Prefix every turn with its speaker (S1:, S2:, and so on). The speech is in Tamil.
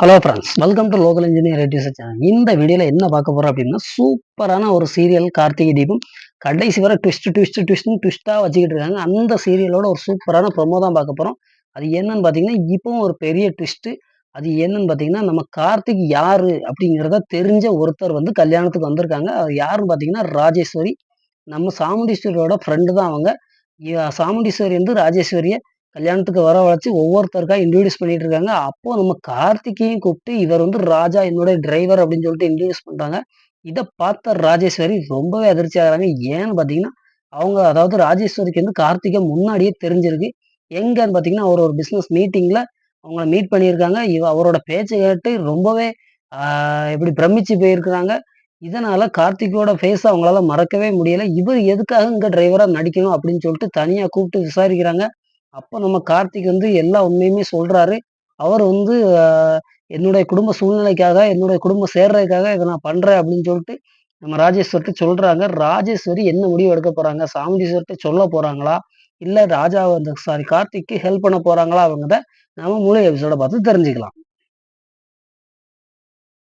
S1: Hello friends welcome to local engineer radios channel இந்த வீடியோவில் என்ன பார்க்க போகிறோம் அப்படின்னா சூப்பரான ஒரு சீரியல் கார்த்திகை தீபம். கடைசி வரை ட்விஸ்ட் ட்விஸ்ட் ட்விஸ்ட்னு ட்விஸ்ட்டாக வச்சுக்கிட்டு இருக்காங்க. அந்த சீரியலோட ஒரு சூப்பரான ப்ரொமோ தான் பார்க்க போகிறோம் அது என்னன்னு பார்த்தீங்கன்னா இப்போவும் ஒரு பெரிய ட்விஸ்ட்டு அது என்னன்னு பார்த்தீங்கன்னா நம்ம கார்த்திக் யார் அப்படிங்கிறத தெரிஞ்ச ஒருத்தர் வந்து கல்யாணத்துக்கு வந்திருக்காங்க. அது யாருன்னு பார்த்தீங்கன்னா ராஜேஸ்வரி. நம்ம சாமுண்டீஸ்வரியோட ஃப்ரெண்டு தான் அவங்க. சாமுண்டீஸ்வரி வந்து ராஜேஸ்வரியை. கல்யாணத்துக்கு வர வச்சு ஒவ்வொருத்தருக்கா இன்ட்ரடியூஸ் பண்ணிட்டு இருக்காங்க. அப்போ நம்ம கார்த்திகையும் கூப்பிட்டு இவர் வந்து ராஜா என்னுடைய டிரைவர் அப்படின்னு சொல்லிட்டு இன்ட்ரடியூஸ் பண்றாங்க. இதை பார்த்த ராஜேஸ்வரி ரொம்பவே அதிர்ச்சி ஆகிறாங்க. ஏன்னு பார்த்தீங்கன்னா அவங்க அதாவது ராஜேஸ்வரிக்கு வந்து கார்த்திகை முன்னாடியே தெரிஞ்சிருக்கு. எங்கன்னு பார்த்தீங்கன்னா அவர் ஒரு பிஸ்னஸ் மீட்டிங்ல அவங்கள மீட் பண்ணியிருக்காங்க. இவ அவரோட பேச்சை கேட்டு ரொம்பவே ஆஹ், பிரமிச்சு போயிருக்கிறாங்க. இதனால கார்த்திகோட ஃபேஸ் அவங்களால மறக்கவே முடியல. இவர் எதுக்காக இங்க டிரைவரா நடிக்கணும் அப்படின்னு சொல்லிட்டு தனியா கூப்பிட்டு விசாரிக்கிறாங்க. அப்போ நம்ம கார்த்திக் வந்து எல்லா உண்மையுமே சொல்றாரு. அவர் வந்து என்னுடைய குடும்ப சூழ்நிலைக்காக என்னுடைய குடும்பம் சேர்றதுக்காக இதை நான் பண்றேன் அப்படின்னு சொல்லிட்டு நம்ம ராஜேஸ்வர்கிட்ட சொல்றாங்க. ராஜேஸ்வரி என்ன முடிவு எடுக்க போறாங்க? சாமுண்டீஸ்வர்கிட்ட சொல்ல போறாங்களா? இல்லை ராஜா வந்து சாரி கார்த்திக்கு ஹெல்ப் பண்ண போறாங்களா? அவங்கத நாம மூளை எபிசோட பார்த்து தெரிஞ்சுக்கலாம்.